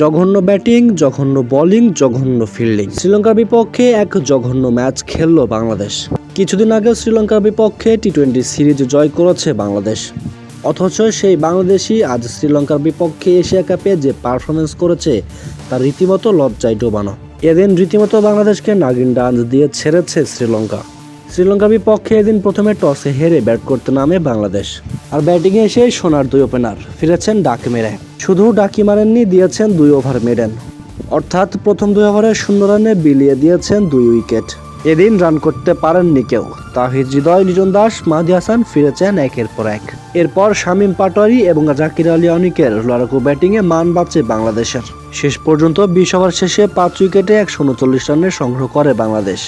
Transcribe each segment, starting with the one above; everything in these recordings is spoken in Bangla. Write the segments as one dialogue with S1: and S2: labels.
S1: জঘন্য ব্যাটিং, জঘন্য বোলিং, জঘন্য ফিল্ডিং। শ্রীলঙ্কার বিপক্ষে এক জঘন্য ম্যাচ খেলল বাংলাদেশ। কিছুদিন আগে শ্রীলঙ্কার বিপক্ষে টি টোয়েন্টি সিরিজ জয় করেছে বাংলাদেশ। অথচ সেই বাংলাদেশই আজ শ্রীলঙ্কার বিপক্ষে এশিয়া কাপে যে পারফরমেন্স করেছে তা রীতিমতো লজ্জায় ডোবানো। এদিন রীতিমতো বাংলাদেশকে নাগিন ডান্স দিয়ে ছেড়েছে শ্রীলঙ্কা। শ্রীলঙ্কার বিপক্ষে এদিন প্রথমে টসে হেরে ব্যাট করতে নামে বাংলাদেশ। আর ব্যাটিংয়ে এসে সোনার দুই ওপেনার ফিরেছেন ডাক মেরে। শুধু ডাকি মারেননি, দিয়েছেন দুই ওভার মেডেন অর্থাৎ প্রথম দুই ওভারে শূন্য রানে বিলিয়ে দিয়েছেন দুই উইকেট। এদিন রান করতে পারেননি কেউ। তাহিদ হৃদয় লিজন দাস, মাহদি হাসান ফিরেছেন একের পর এক। এরপর শামীম পাটোয়ারি এবং জাকির আলী অনিকের লড়াকু ব্যাটিংয়ে মান বাঁচে বাংলাদেশের। শেষ পর্যন্ত বিশ ওভার শেষে পাঁচ উইকেটে একশো উনচল্লিশ রানের সংগ্রহ করে বাংলাদেশ।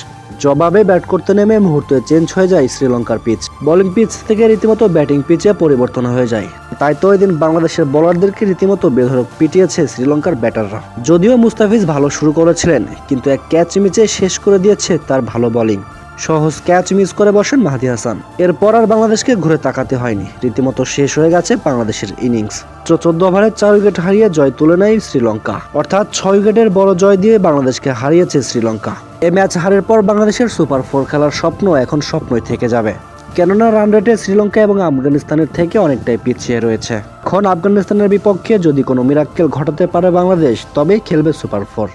S1: জবাবে ব্যাট করতে নেমে মুহূর্তে চেঞ্জ হয়ে যায় শ্রীলঙ্কার পিচ। বোলিং পিচ থেকে রীতিমতো ব্যাটিং পিচে পরিবর্তন হয়ে যায়। তাই তো এদিন বাংলাদেশের বোলারদেরকে রীতিমতো বেধরক পিটিয়েছে শ্রীলঙ্কার ব্যাটাররা। যদিও মুস্তাফিজ ভালো শুরু করেছিলেন, কিন্তু এক ক্যাচ মিচে শেষ করে দিয়েছে তার ভালো বোলিং। সহজ ক্যাচ মিস করে বসেন মাহাদি হাসান। এরপর আর বাংলাদেশকে ঘুরে তাকাতে হয়নি। রীতিমতো শেষ হয়ে গেছে বাংলাদেশের ইনিংস চোদ্দ ওভারে চার উইকেট হারিয়ে জয় তুলে নেয় শ্রীলঙ্কা। অর্থাৎ ছয় উইকেটের বড় জয় দিয়ে বাংলাদেশকে হারিয়েছে শ্রীলঙ্কা। এ ম্যাচ হারের পর বাংলাদেশের সুপার ফোর খেলার স্বপ্ন এখন স্বপ্নই থেকে যাবে। কেননা রান রেটে শ্রীলঙ্কা এবং আফগানিস্তানের থেকে অনেকটাই পিছিয়ে রয়েছে। এখন আফগানিস্তানের বিপক্ষে যদি কোনো মিরাক্কেল ঘটাতে পারে বাংলাদেশ, তবেই খেলবে সুপার ফোর